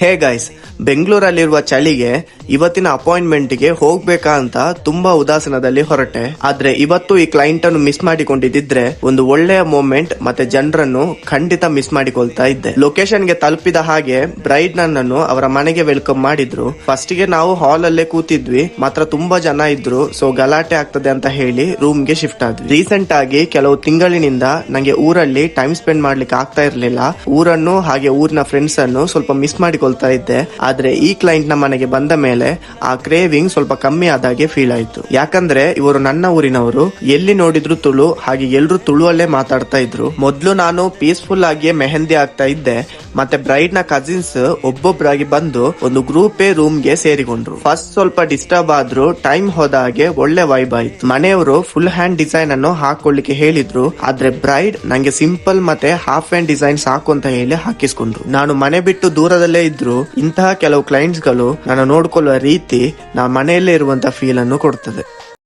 Hey guys ಬೆಂಗಳೂರಲ್ಲಿರುವ ಚಳಿಗೆ ಇವತ್ತಿನ ಅಪಾಯಿಂಟ್ಮೆಂಟ್ಗೆ ಹೋಗ್ಬೇಕಾ ಅಂತ ತುಂಬಾ ಉದಾಸೀನದಲ್ಲಿ ಹೊರಟೆ. ಆದ್ರೆ ಇವತ್ತು ಈ ಕ್ಲೈಂಟ್ ಅನ್ನು ಮಿಸ್ ಮಾಡಿಕೊಂಡಿದ್ದಿದ್ರೆ ಒಂದು ಒಳ್ಳೆಯ ಮೂಮೆಂಟ್ ಮತ್ತೆ ಜನರನ್ನು ಖಂಡಿತ ಮಿಸ್ ಮಾಡಿಕೊಳ್ತಾ ಇದ್ದೆ. ಲೊಕೇಶನ್ಗೆ ತಲುಪಿದ ಹಾಗೆ ಬ್ರೈಡ್ ನನ್ನನ್ನು ಅವರ ಮನೆಗೆ ವೆಲ್ಕಮ್ ಮಾಡಿದ್ರು. ಫಸ್ಟ್ಗೆ ನಾವು ಹಾಲ್ ಅಲ್ಲೇ ಕೂತಿದ್ವಿ, ಮಾತ್ರ ತುಂಬಾ ಜನ ಇದ್ರು ಸೊ ಗಲಾಟೆ ಆಗ್ತದೆ ಅಂತ ಹೇಳಿ ರೂಮ್ಗೆ ಶಿಫ್ಟ್ ಆದ್ವಿ. ರೀಸೆಂಟ್ ಆಗಿ ಕೆಲವು ತಿಂಗಳಿನಿಂದ ನಂಗೆ ಊರಲ್ಲಿ ಟೈಮ್ ಸ್ಪೆಂಡ್ ಮಾಡ್ಲಿಕ್ಕೆ ಆಗ್ತಾ ಇರ್ಲಿಲ್ಲ. ಊರನ್ನು ಹಾಗೆ ಊರಿನ ಫ್ರೆಂಡ್ಸ್ ಅನ್ನು ಸ್ವಲ್ಪ ಮಿಸ್ ಮಾಡಿಕೊಳ್ತಾ ಇದ್ದೆ. ಆದ್ರೆ ಈ ಕ್ಲೈಂಟ್ನ ಮನೆಗೆ ಬಂದ ಮೇಲೆ ಆ ಕ್ರೇವಿಂಗ್ ಸ್ವಲ್ಪ ಕಮ್ಮಿ ಆದಾಗೆ ಫೀಲ್ ಆಯ್ತು. ಯಾಕಂದ್ರೆ ಇವರು ನನ್ನ ಊರಿನವರು. ಎಲ್ಲಿ ನೋಡಿದ್ರು ತುಳು, ಹಾಗೆ ಎಲ್ರು ತುಳುವಲ್ಲೇ ಮಾತಾಡ್ತಾ ಇದ್ರು. ಮೊದ್ಲು ನಾನು ಪೀಸ್ಫುಲ್ ಆಗಿ ಮೆಹಂದಿ ಆಗ್ತಾ ಇದ್ದೆ. ಮತ್ತೆ ಬ್ರೈಡ್ನ ಕಸಿನ್ಸ್ ಒಬ್ಬೊಬ್ಬರಾಗಿ ಬಂದು ಒಂದು ಗ್ರೂಪೇ ರೂಮ್ಗೆ ಸೇರಿಕೊಂಡ್ರು. ಫಸ್ಟ್ ಸ್ವಲ್ಪ ಡಿಸ್ಟರ್ಬ್ ಆದ್ರೂ ಟೈಮ್ ಹೋದ ಹಾಗೆ ಒಳ್ಳೆ ವೈಬ್ ಆಯ್ತು. ಮನೆಯವರು ಫುಲ್ ಹ್ಯಾಂಡ್ ಡಿಸೈನ್ ಅನ್ನು ಹಾಕೊಳ್ಳಿಕ್ಕೆ ಹೇಳಿದ್ರು. ಆದ್ರೆ ಬ್ರೈಡ್ ನಂಗೆ ಸಿಂಪಲ್ ಮತ್ತೆ ಹಾಫ್ ಹ್ಯಾಂಡ್ ಡಿಸೈನ್ ಸಾಕು ಅಂತ ಹೇಳಿ ಹಾಕಿಸ್ಕೊಂಡ್ರು. ನಾನು ಮನೆ ಬಿಟ್ಟು ದೂರದಲ್ಲೇ ಇದ್ರು ಇಂತಹ ಕೆಲವು ಕ್ಲೈಂಟ್ಸ್ಗಳು ನನ್ನ ನೋಡ್ಕೊಳ್ಳುವ ರೀತಿ ನಾ ಮನೆಯಲ್ಲೇ ಇರುವಂತಹ ಫೀಲ್ ಅನ್ನು ಕೊಡ್ತದೆ.